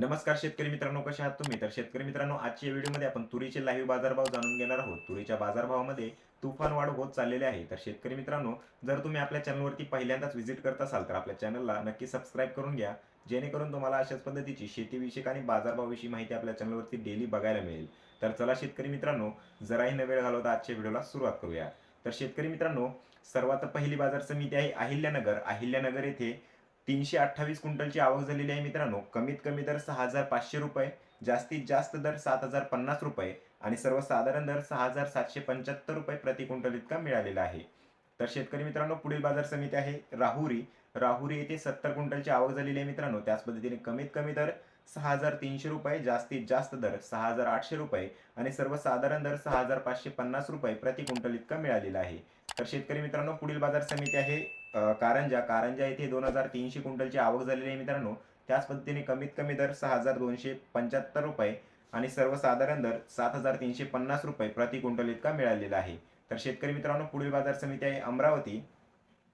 नमस्कार शेतकरी मित्रांनो कसे आहात तुम्ही? तर शेतकरी मित्रांनो आजच्या या व्हिडिओमध्ये आपण तुरीचे लाईव्ह बाजारभाव जाणून घेणार आहोत. तुरीच्या बाजारभावामध्ये तुफान वाढ होत चाललेली आहे. तर शेतकरी मित्रांनो जर तुम्ही आपल्या चॅनलवरती पहिल्यांदाच व्हिजिट करत असाल तर आपल्या चॅनलला नक्की सबस्क्राईब करून घ्या. जेणेकरून तुम्हाला अशाच पद्धतीची शेतीविषयक आणि बाजारभावाविषयी माहिती आपल्या चॅनलवरती डेली बघायला मिळेल. तर चला शेतकरी मित्रांनो जराही न वेळ घालवता आजच्या व्हिडिओला सुरुवात करूया. तर शेतकरी मित्रांनो सर्वात पहिली बाजार समिती आहे अहिल्यानगर. अहिल्यानगर येथे तीनशे अठ्ठावीस क्विंटलची आवक झालेली आहे मित्रांनो. कमीत कमी दर सहा हजार पाचशे रुपये जास्तीत जास्त दर सात हजार पन्नास रुपये आणि सर्वसाधारण दर सहा हजार सातशे पंच्याहत्तर रुपये प्रति क्विंटल इतका मिळालेला आहे. तर शेतकरी मित्रांनो पुढील बाजार समिती आहे राहुरी. राहुरी येथे सत्तर क्विंटलची आवक झालेली आहे मित्रांनो. त्याच पद्धतीने कमीत कमी दर सहा हजार तीनशे रुपये जास्तीत जास्त दर सहा हजार आठशे रुपये आणि सर्वसाधारण दर सहा हजार पाचशे पन्नास रुपये प्रति क्विंटल इतका मिळालेला आहे. तर शेतकरी मित्रांनो पुढील बाजार समिती आहे कारंजा कारंजा येथे दोन हजार तीनशे क्विंटलची आवक झालेली आहे मित्रांनो त्याच पद्धतीने कमीत कमी दर सहा हजार दोनशे पंच्याहत्तर रुपये आणि सर्वसाधारण दर सात हजार तीनशे पन्नास रुपये प्रति क्विंटल इतका मिळालेला आहे. तर शेतकरी मित्रांनो पुढील बाजार समिती आहे अमरावती.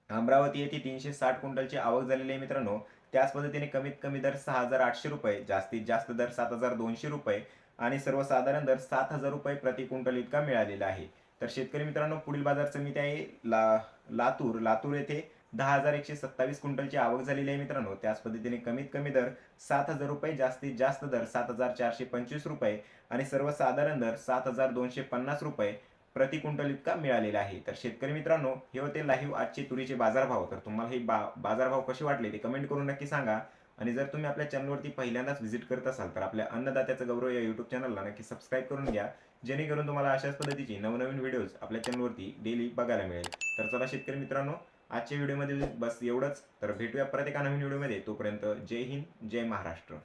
अमरावती येथे तीनशे साठ क्विंटलची आवक झालेली आहे मित्रांनो. त्याच पद्धतीने कमीत कमी दर सहा हजार आठशे रुपये जास्तीत जास्त दर सात हजार दोनशे रुपये आणि सर्वसाधारण दर सात हजार रुपये प्रति क्विंटल इतका मिळालेला आहे. तर शेतकरी मित्रांनो पुढील बाजार समिती आहे ला लातूर. लातूर येथे दहा हजार एकशे सत्तावीस क्विंटलची आवक झालेली आहे मित्रांनो. त्याच पद्धतीने कमीत कमी दर सात हजार रुपये जास्तीत जास्त दर सात हजार चारशे पंचवीस रुपये आणि सर्वसाधारण दर सात हजार दोनशे पन्नास रुपये प्रति क्विंटल इतका मिळालेला आहे. तर शेतकरी मित्रांनो हे होते लाईव्ह आजचे तुरीचे बाजारभाव. तर तुम्हाला हे बा बाजारभाव कसे वाटले ते कमेंट करून नक्की सांगा. आणि जर तुम्ही आपल्या चॅनलवरती पहिल्यांदाच व्हिजिट करत असाल तर आपल्या अन्नदात्याचं गौरव या यूट्यूब चॅनलला नक्की सबस्क्राईब करून घ्या. जेणेकरून तुम्हाला अशाच पद्धतीची नवनवीन व्हिडिओज आपल्या चॅनलवरती डेली बघायला मिळेल. तर चला शेतकरी मित्रांनो आजच्या व्हिडिओमध्ये बस एवढंच. तर भेटूया परत एका नवीन व्हिडिओमध्ये तोपर्यंत जय हिंद जय महाराष्ट्र.